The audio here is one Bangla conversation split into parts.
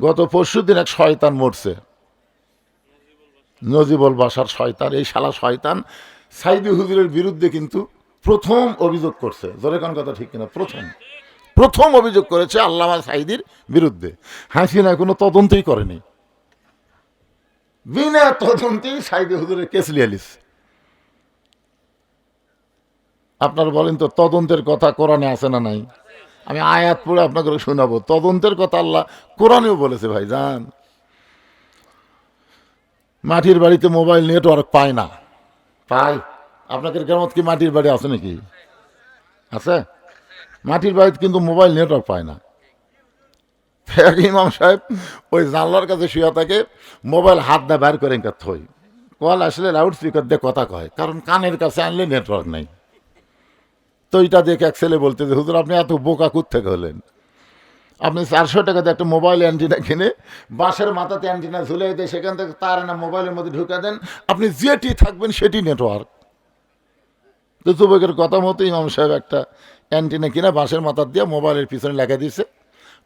গত পরশু দিন এক শয়তান মরছে। নজিবুল বাসার শয়তান, এই শালা শয়তান সাইদি হুজুরের বিরুদ্ধে কিন্তু প্রথম অভিযোগ করছে। জোরে কোন কথা ঠিক কিনা? প্রথম। প্রথম অভিযোগ করেছে আল্লামা সাইদির বিরুদ্ধে। হাসিনা কোনো তদন্তই করেনি। বিনা তদন্তেই সাইদি হুজুরের কেস লিয়ালিস আপনারা বলেন তো তদন্তের কথা কোরআনে আছে না নাই? আমি আয়াত পড়ে আপনাকে শোনাবো। তদন্তের কথা আল্লাহ কোরআনেও বলেছে ভাই যান মাটির বাড়িতে মোবাইল নেটওয়ার্ক পায় না। পায়? আপনাদের গ্রামত কি মাটির বাড়ি আছে নাকি? আছে? মাটির বাড়িতে কিন্তু মোবাইল নেটওয়ার্ক পায় না। ইমাম সাহেব ওই জানলার কাছে শুয়ে থাকে, মোবাইল হাত দিয়ে বের করে এঁকে থই। কল আসলে লাউড স্পিকার দিয়ে কথা কয়, কারণ কানের কাছে আনলে নেটওয়ার্ক নেই। তো এটা দেখে এক ছেলে বলতে যে, হুজুর, আপনি এত বোকা থেকে হলেন? আপনি চারশো টাকাতে একটা মোবাইল অ্যান্টিনা কিনে বাঁশের মাথাতে অ্যান্টিনা ঝুলে দিয়ে সেখান থেকে তার না মোবাইলের মধ্যে ঢুকে দেন। আপনি যেটি থাকবেন সেটি নেটওয়ার্ক তো যুবকের কথা মতো ইমাম সাহেব একটা অ্যান্টিনা কিনে বাঁশের মাথার দিয়ে মোবাইলের পিছনে লেখা দিছে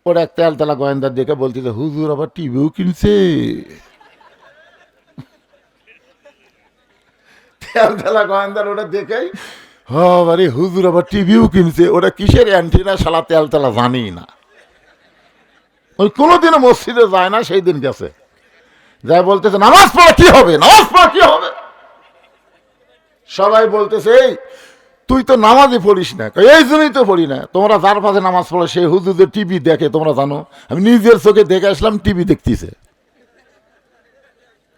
ওরা এক তেলতলা গোয়েন্দার দেখে বলতেছে হুজুর, আবার টিভিও কিনছে। তেলতলা গোয়েন্দার ওটা দেখেই হবারে হুজুর, আবার টিভিও কিনছে। ওটা কিসের অ্যান্টিনা সালা তেল তেলা জানি না। ওই কোনোদিনও মসজিদে যায় না, সেই দিন গেছে। যাই বলতেছে, নামাজ পড়া কি হবে? নামাজ পড়া কি হবে? সবাই বলতেছে, এই, তুই তো নামাজই পড়িস না। এই জন্যই তো পড়ি না। তোমরা যার পাশে নামাজ পড়ো সেই হুজুরদের টিভি দেখে, তোমরা জানো। আমি নিজের চোখে দেখে আসলাম টিভি দেখতেছে।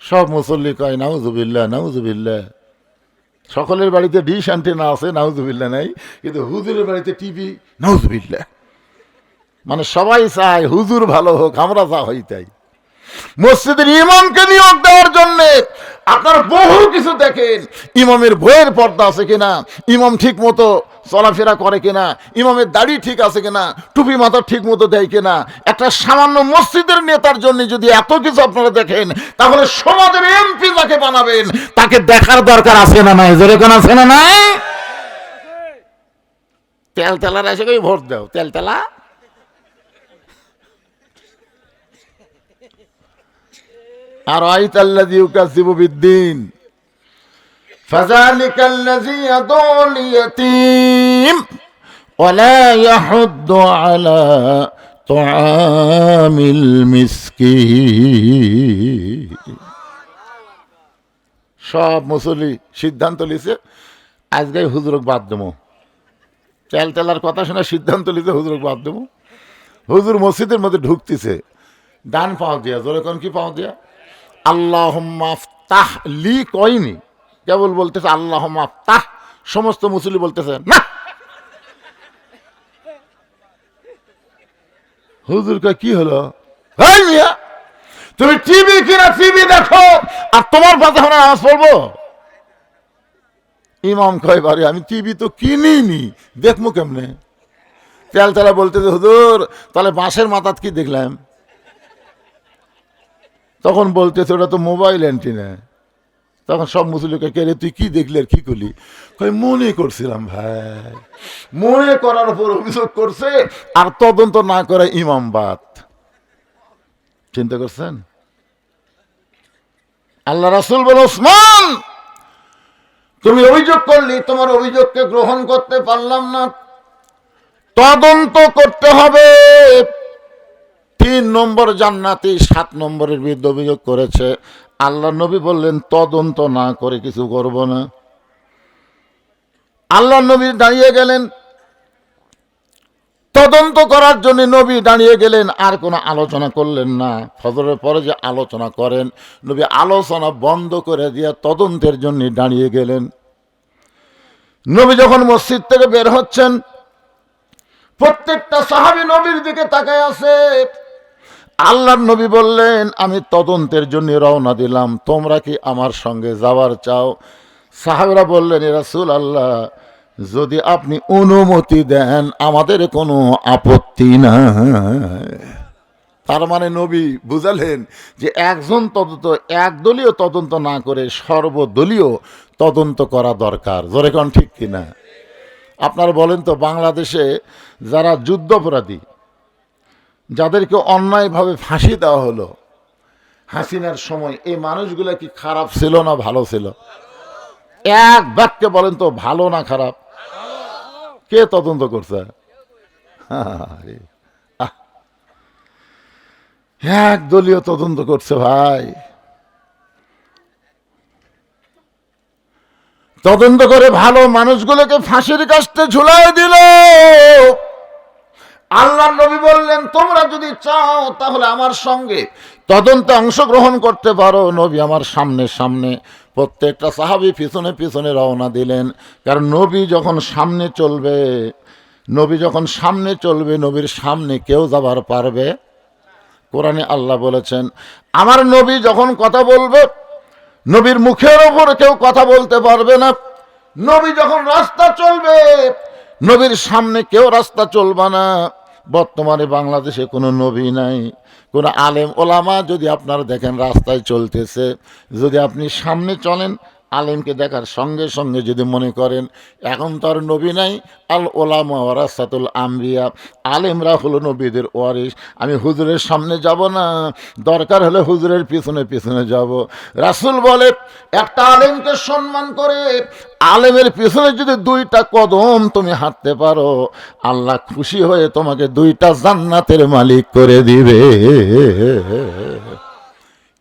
সব মুসল্লি কয়, নাউজুবিল্লাহ নাউজুবিল্লাহ। সকলের বাড়িতে ডিশ অ্যান্টেনা আছে, নাউজুবিল্লাহ নাই, কিন্তু হুজুরের বাড়িতে টিভি, নাউজুবিল্লাহ। মানে সবাই চায় হুজুর ভালো হোক, আমরা যা হই তাই। মসজিদের ইমামকে নিয়োগ দেওয়ার জন্য আপনার বহু কিছু দেখেন, ইমামের বইয়ের পর্দা আছে কিনা, ইমাম ঠিক মতো চলাফেরা করে কিনা, ইমামের দাড়ি ঠিক আছে কিনা, টুপি মাথা ঠিক মতো দেয় কিনা, একটা সামান্য মসজিদের নেতার জন্য যদি এত কিছু আপনারা দেখেন, তাহলে সমাজের এমপি যাকে বানাবেন তাকে দেখার দরকার আছে না নাই যেরকম আছে না নাই তেল তেলার এসে কই ভোট দাও তেল তেলা আর আইতাল্লাযী ইউকাযযিবু বিদ্দিন فذلك الذي يدعو اليتيم ولا يحض على طعام المسكين সব মুসলি সিদ্ধান্ত লিছে আজকে হুজুরক বাদ দেবো। তেল তেলার কথা শুনে সিদ্ধান্ত লিছে হুজুরক বাদ দেবো। হুজুর মসজিদের মধ্যে ঢুকতেছে, ডান পাও দিয়া, জোরে কোন কি পাও দিয়া? আল্লাহ তাহ লি কয়নি। কেবল বলতেছে আল্লাহ তাহ সমস্ত মুসলি বলতেছে, না। হুজুর কি হলো? মিয়া! তুমি টিভি কিনা টিভি দেখো। আর তোমার পাশে আমরা নামাজ পড়ব ইমাম কয় বারে আমি টিভি তো কিনিনি। দেখব কেমনে? তেল তেলা বলতেছে হুজুর তাহলে বাঁশের মাথাত কি দেখলাম? তখন বলতেছে ওটা তো মোবাইল অ্যান্টিনা। তখন সব মুসলিমকে কে রে তুই কি দেখলি আর কি করলি? কই মনে করছিলাম ভাই। মনে করার উপর অভিযোগ করছে আর তদন্ত না করে ইমাম বাদ চিন্তা করছেন? আল্লাহ রাসুল বল, ওসমান, তুমি অভিযোগ করলি, তোমার অভিযোগকে গ্রহণ করতে পারলাম না। তদন্ত করতে হবে। তিন নম্বর জান্নাতি, সাত নম্বরের বিরুদ্ধে অভিযোগ করেছে। আল্লাহ নবী বললেন, তদন্ত না করে কিছু করব না। আল্লাহ নবী দাঁড়িয়ে গেলেন। তদন্ত করার জন্য নবী দাঁড়িয়ে গেলেন, আর কোনো আলোচনা করলেন না। ফজরের পরে যে আলোচনা করেন, নবী আলোচনা বন্ধ করে দিয়ে তদন্তের জন্য দাঁড়িয়ে গেলেন। নবী যখন মসজিদ থেকে বের হচ্ছেন, প্রত্যেকটা সাহাবি নবীর দিকে তাকায় আছে। আল্লাহর নবী বললেন, আমি তদন্তের জন্য রওনা দিলাম, তোমরা কি আমার সঙ্গে যাওয়ার চাও? সাহাবিরা বললেন রাসূল আল্লাহ যদি আপনি অনুমতি দেন, আমাদের কোনো আপত্তি না তার মানে নবী বুঝালেন যে একজন তদন্ত একদলীয় তদন্ত না করে সর্বদলীয় তদন্ত করা দরকার। জোরে কোন ঠিক কিনা? আপনারা বলেন তো, বাংলাদেশে যারা যুদ্ধাপরাধী, যাদেরকে অন্যায়ভাবে ফাঁসি দেওয়া হলো, হাসিনার সময় এই মানুষগুলো কি খারাপ ছিল না ভালো ছিল? এক বাক্যে বলেন তো, ভালো না খারাপ? কে তদন্ত করছে? এক দলীয় তদন্ত করছে ভাই। তদন্ত করে ভালো মানুষগুলোকে ফাঁসির কাছতে ঝুলাই দিল। আল্লাহ নবী বললেন, তোমরা যদি চাও তাহলে আমার সঙ্গে তদন্তে অংশগ্রহণ করতে পারো। নবী আমার সামনে সামনে প্রত্যেকটা সাহাবি পিছনে পিছনে রওনা দিলেন। কারণ নবী যখন সামনে চলবে, নবী যখন সামনে চলবে, নবীর সামনে কেউ যাবার পারবে? কোরআনে আল্লাহ বলেছেন, আমার নবী যখন কথা বলবে, নবীর মুখের ওপর কেউ কথা বলতে পারবে না। নবী যখন রাস্তা চলবে, নবীর সামনে কেউ রাস্তা চলবে না। বর্তমানে বাংলাদেশে কোনো নবী নাই, কোনো আলেম ওলামা যদি আপনারা দেখেন রাস্তায় চলতেছে, যদি আপনি সামনে চলেন আলেমকে দেখার সঙ্গে সঙ্গে যদি মনে করেন, এখন তো আর নবী নাই, আল ওলামা ওয়ারাসাতুল আম্বিয়া আলেমরা হলো নবীদের ওয়ারিস আমি হুজুরের সামনে যাব না, দরকার হলে হুজুরের পিছনে পিছনে যাব। রাসূল বলে, একটা আলেমকে সম্মান করে আলেমের পিছনে যদি দুইটা কদম তুমি হাঁটতে পারো, আল্লাহ খুশি হয়ে তোমাকে দুইটা জান্নাতের মালিক করে দিবে।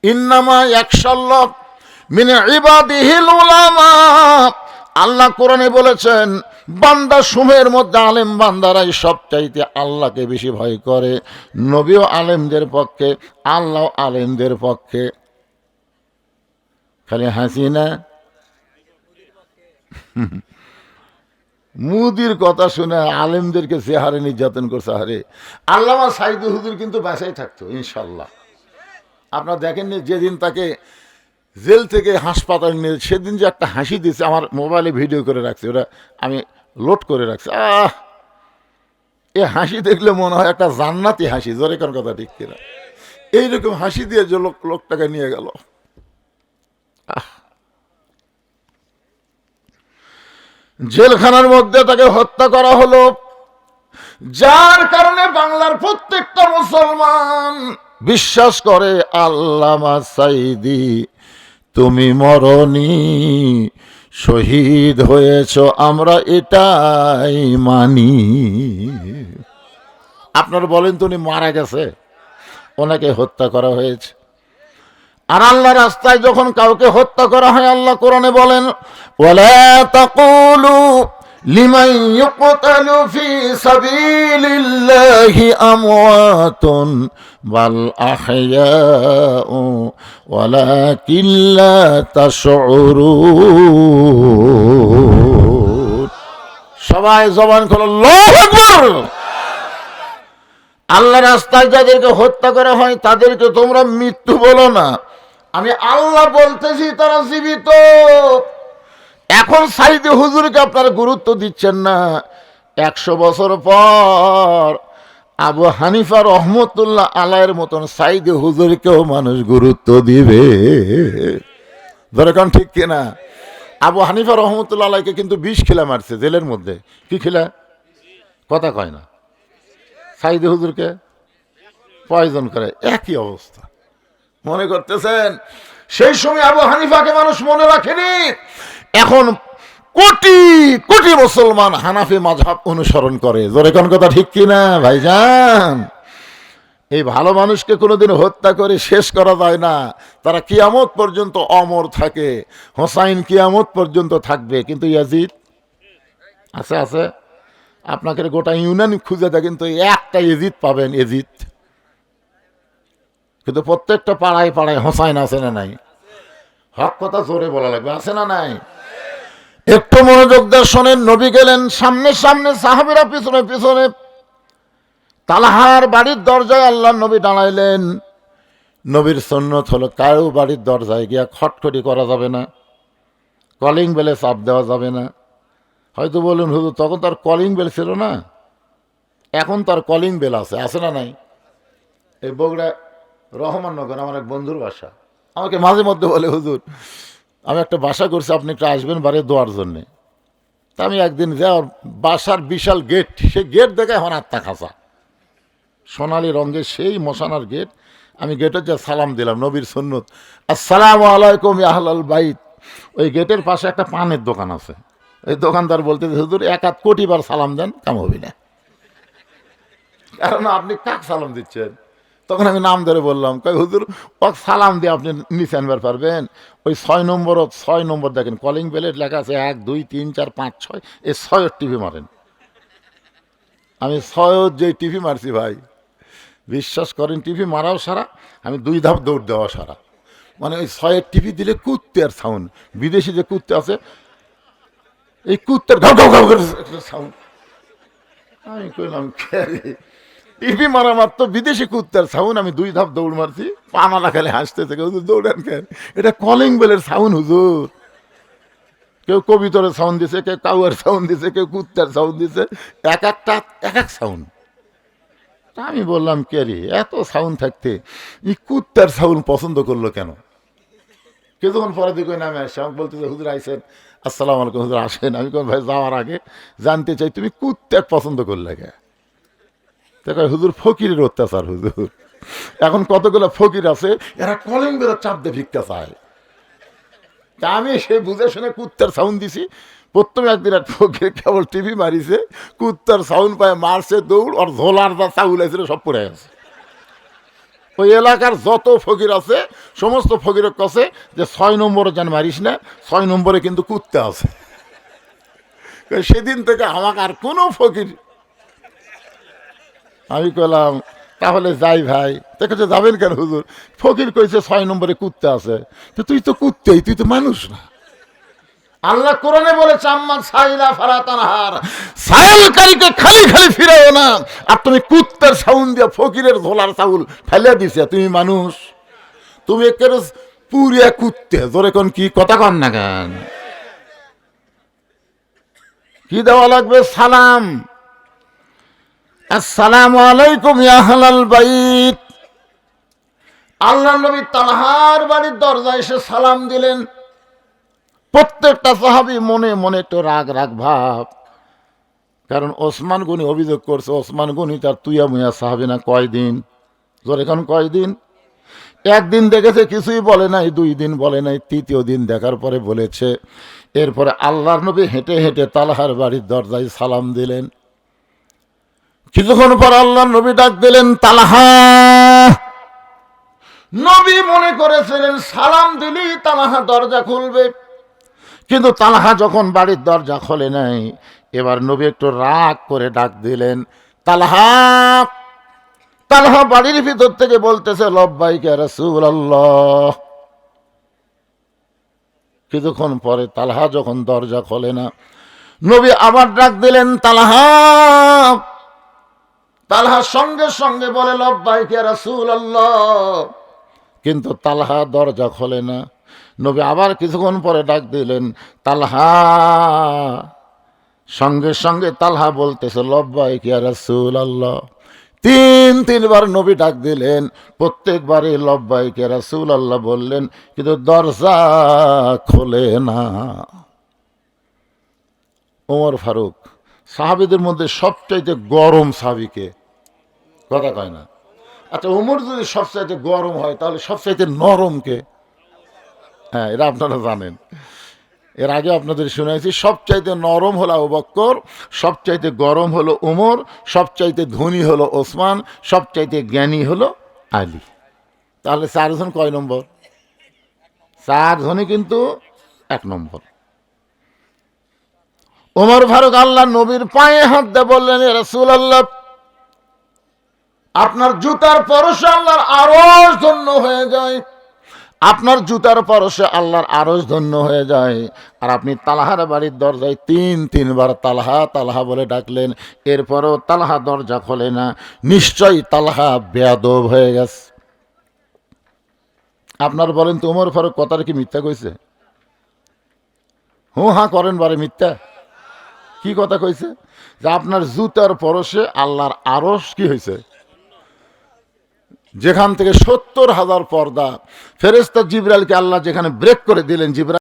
ইন্নামা একশাল্লাহ ইবাদিহিল উলামা। আল্লাহ কোরআনে বলেছেন, বান্দা সুমের মধ্যে আলেম বান্দারাই সবচাইতে আল্লাহকে বেশি ভয় করে। নবীও আলেমদের পক্ষে আল্লাহ আলেমদের পক্ষে। খালি হাসি না? মুদির কথা শুনে আলেমদেরকে যে হারে নির্যাতন করছে হারে আল্লামা সাইদুল হুজুর কিন্তু বাসায় থাকতো, ইনশাল্লাহ। আপনারা দেখেননি, যেদিন তাকে জেল থেকে হাসপাতালে নিয়ে সেদিন যে একটা হাসি দিয়েছে আমার মোবাইলে ভিডিও করে রাখছে, ওটা আমি লোড করে রাখছি। আহ! এ হাসি দেখলে মনে হয় একটা জান্নাতি হাসি, জোরে কোন কথা ঠিক কিনা? এইরকম হাসি দিয়ে যে লোক লোকটাকে নিয়ে গেল। জেলখানার মধ্যে তাকে হত্যা করা হলো। যার কারণে বাংলার প্রত্যেকটা মুসলমান বিশ্বাস করে, আল্লামা সাইদি তুমি মরণি, শহীদ হয়েছ, আমরা এটাই মানি। আপনার বলেন তো উনি মারা গেছে, ওনাকে হত্যা করা হয়েছে। আর আল্লাহ রাস্তায় যখন কাউকে হত্যা করা হয়, আল্লাহ কোরআনে বলেন লিমান ইউকতালু ফি সাবিলিল্লাহি আমওয়াতুন বাল আহইয়াউ ওয়ালাকিন লা তাশউরুন। সবাই জবান আকবার! আল্লাহ রাস্তায় যাদেরকে হত্যা করা হয়, তাদেরকে তোমরা মৃত্যু বলো না। আমি আল্লাহ বলতেছি, তারা জীবিত। এখন সাইদে হুজুরকে আপনারা গুরুত্ব দিচ্ছেন না। একশো বছর পর আবু হানিফা রহমতুল্লাহ আলায়ের মতন সাইদে হুজুরকেও মানুষ গুরুত্ব দিবে। দরকার ঠিক কিনা আবু হানিফা রহমতুল্লাহ আলাইকে কিন্তু বিষ খেলা মারছে জেলের মধ্যে। কি খেলা? কথা কয় না। সাইদে হুজুরকে পয়জন করে। একই অবস্থা। মনে করতেছেন সেই সময় আবু হানিফাকে মানুষ মনে রাখেনি। এখন কোটি কোটি মুসলমান হানাফি মাঝহাব অনুসরণ করে। জোরে কোন কথা ঠিক কিনা, ভাইজান? এই ভালো মানুষকে কোনোদিন হত্যা করে শেষ করা যায় না। তারা কিয়ামত পর্যন্ত অমর থাকে। হোসাইন কিয়ামত পর্যন্ত থাকবে। কিন্তু ইয়াজিদ? আছে আছে। আপনাকে গোটা ইউনিয়ন খুঁজে দেখেন তো একটা এজিদ পাবেন এজিদ কিন্তু প্রত্যেকটা পাড়ায় পাড়ায় হোসাইন আছে না নাই? হক কথা জোরে বলা লাগবে, আছে না নাই? একটু মনোযোগ দিয়ে শোনেন, নবী গেলেন সামনে সামনে, সাহাবিরা পিছনে পিছনে। তালাহার বাড়ির দরজায় আল্লাহ নবী দাঁড়াইলেন। নবীর সন্ন্যত হলো, কারও বাড়ির দরজায় গিয়া খটখটি করা যাবে না, কলিং বেলে চাপ দেওয়া যাবে না। হয়তো বলুন হুজুর, তখন তার কলিং বেল ছিল না? এখন তার কলিং বেল আছে আছে না নাই? এই বগুড়া রহমাননগর আমার এক বন্ধুর বাসা। আমাকে মাঝে মধ্যে বলে, হুজুর, আমি একটা বাসা করছি, আপনি একটু আসবেন বাড়ি দোয়ার জন্যে। তা আমি একদিন যাওয়ার বাসার বিশাল গেট, সে গেট দেখে এখন আত্মা খাসা সোনালি রঙের সেই মশানার গেট, আমি গেটের যে সালাম দিলাম, নবীর সন্ন্যত আসসালাম আলাইকুম আহলাল বাইত। ওই গেটের পাশে একটা পানের দোকান আছে। ওই দোকানদার বলতে হুজুর, এক আধ কোটি বার সালাম দেন, কাম হবি না। কারণ আপনি কাক সালাম দিচ্ছেন? তখন আমি নাম ধরে বললাম কই হুজুর ওক সালাম দিয়ে আপনি নিচে আনবার পারবেন? ওই ছয় নম্বর ছয় নম্বর দেখেন কলিং বেলেট লেখা আছে এক, দুই, তিন, চার, পাঁচ, ছয় এই ছয়ের টিভি মারেন। আমি ছয় যে টিভি মারছি ভাই, বিশ্বাস করেন, টিভি মারাও সারা, আমি দুই ধাপ দৌড় দেওয়া সারা। মানে ওই ছয়ের টিভি দিলে কুত্তে আর সাউন্ড বিদেশি যে কুত্তে আছে, এই কুত্তের ঘাউ ঘাউ ঘাউ করে সাউন্ড আমি কইলাম টিভি মারা মাত্র বিদেশি কুত্তার সাউন্ড আমি দুই ধাপ দৌড় মারছি পানা লাগালে হাসতে থেকে দৌড়ান কেন? এটা কলিং বেলের সাউন্ড হুজুর। কেউ কবিতরের সাউন্ড দিছে, কেউ কাউয়ার সাউন্ড দিছে, কেউ কুত্তার সাউন্ড দিছে, এক একটা, এক এক সাউন্ড তা আমি বললাম, কে রে, এত সাউন্ড থাকতে, এই কুত্তার সাউন্ড পছন্দ করল কেন? কিছুক্ষণ পরে দিকে নামে আসে, আমাকে বলতে হুজুর, আইসেন, আসসালাম আলাইকুম, হুজুর, আসেন। আমি কোন ভাই, যাওয়ার আগে জানতে চাই, তুমি কুত্তার পছন্দ করলে কে কয়, হুজুর ফকিরের অত্যাচার হুজুর। এখন কতগুলো ফকির আছে এরা কলিং বেরো চাপ দিয়ে ভিক্ষা চায়। তা আমি সে বুঝে শুনে কুত্তার সাউন্ড দিছি। প্রথমে একদিন এক ফকির কেবল টিভি মারিছে কুত্তার সাউন্ড পায় মারছে দৌড় আর ঝোলার যা চাউল আছে সব পড়ে গেছে। ওই এলাকার যত ফকির আছে সমস্ত ফকিরের কাছে যে ছয় নম্বরে যেন মারিস না ছয় নম্বরে কিন্তু কুত্তা আছে। সেদিন থেকে আমাকে আর কোনো ফকির আমি কইলাম, তাহলে যাই ভাই। দেখেছে যাবেন কেন হুজুর? ফকির কইছে, ছয় নম্বরে কুত্তা আছে। তো তুই তো কুত্তেই, তুই তো মানুষ না। আল্লাহ কোরআনে বলেছে আম্মা সাইলা ফারাতানহার সাইলকারীকে খালি খালি ফিরাও না। আর তুমি কুত্তার সাউন্ড দিয়া ফকিরের ঝোলার চাউল ফেলে দিছে, তুমি মানুষ। তুমি একেবারে পুরিয়া কুত্তে, জোরে কোন কি কথা কন না কেন? কি দেওয়া লাগবে? সালাম। আসসালামু আলাইকুম, ইয়া আহলাল বাইত। আল্লাহ নবী তালহার বাড়ির দরজায় এসে সালাম দিলেন। প্রত্যেকটা সাহাবি মনে মনে একটু রাগ রাগ ভাব। কারণ ওসমান গনি অভিযোগ করছে, ওসমান গনি তার তুইয়া মুয়া সাহাবি না, কয়দিন? জোর এখন কয়দিন? একদিন দেখেছে, কিছুই বলে নাই, দুই দিন বলে নাই, তৃতীয় দিন দেখার পরে বলেছে। এরপরে আল্লাহর নবী হেঁটে হেঁটে তালহার বাড়ির দরজায় সালাম দিলেন। কিছুক্ষণ পর আল্লাহ নবী ডাক দিলেন, তালাহা। নবী মনে করেছিলেন, সালাম দিলেই তালাহা দরজা খুলবে। কিন্তু তালাহা যখন বাড়ির দরজা খোলে নাই, এবার নবী একটু রাগ করে ডাক দিলেন, তালাহা। তালাহা বাড়ির ভিতর থেকে বলতেছে, লব্বাইকে রাসূল আল্লাহ কিছুক্ষণ পরে তালাহা যখন দরজা খোলে না, নবী আবার ডাক দিলেন, তালাহা। তালহা সঙ্গে সঙ্গে বলে লব্বাইকে রাসূল আল্লাহ কিন্তু তালহা দরজা খোলে না। নবী আবার কিছুক্ষণ পরে ডাক দিলেন, তালহা। সঙ্গে সঙ্গে তালহা বলতেছে, লব্বাই কিয়া রাসূল আল্লাহ তিন, তিনবার নবী ডাক দিলেন, প্রত্যেকবারই লব্বাই কে রাসূল আল্লাহ বললেন, কিন্তু দরজা খোলে না। ওমর ফারুক সাহাবিদের মধ্যে সবচাইতে গরম সাহাবিকে? কথা কয় না। আচ্ছা উমর যদি সবচাইতে গরম হয়, তাহলে সবচাইতে নরমকে হ্যাঁ এটা আপনারা জানেন। এর আগে আপনাদের শুনেছি, সবচাইতে নরম হলো আবু বক্কর, সবচাইতে গরম হলো ওমর সবচাইতে ধনী হলো ওসমান, সবচাইতে জ্ঞানী হলো আলী। তাহলে চারজন কয় নম্বর? চারজনই কিন্তু এক নম্বর। ওমর ফারুক আল্লাহ নবীর পায়ে হাত দিয়ে বললেন রসুল আল্লাহ আপনার জুতার পরশে আল্লাহর আরস ধন্য হয়ে যায়। আপনার জুতার পরশে আল্লাহর আরস ধন্য হয়ে যায়। আর আপনি তালাহার বাড়ির দরজায় তিন, তিনবার তালাহা তালাহা বলে ডাকলেন। এরপরও তালাহা দরজা খোলে না। নিশ্চয়ই তালাহা বেয়াদব হয়ে গেছে। আপনার বলেন তো উমর ফারুক কথাটা কি মিথ্যা কইছে? হু, হা, করেন বারে মিথ্যা। কি কথা কইছে? যে আপনার জুতার পরশে আল্লাহর আরস কি হয়েছে যেখান থেকে সত্তর হাজার পর্দা ফেরেস্তা জিবরালকে আল্লাহ যেখানে ব্রেক করে দিলেন, জিব্রাইল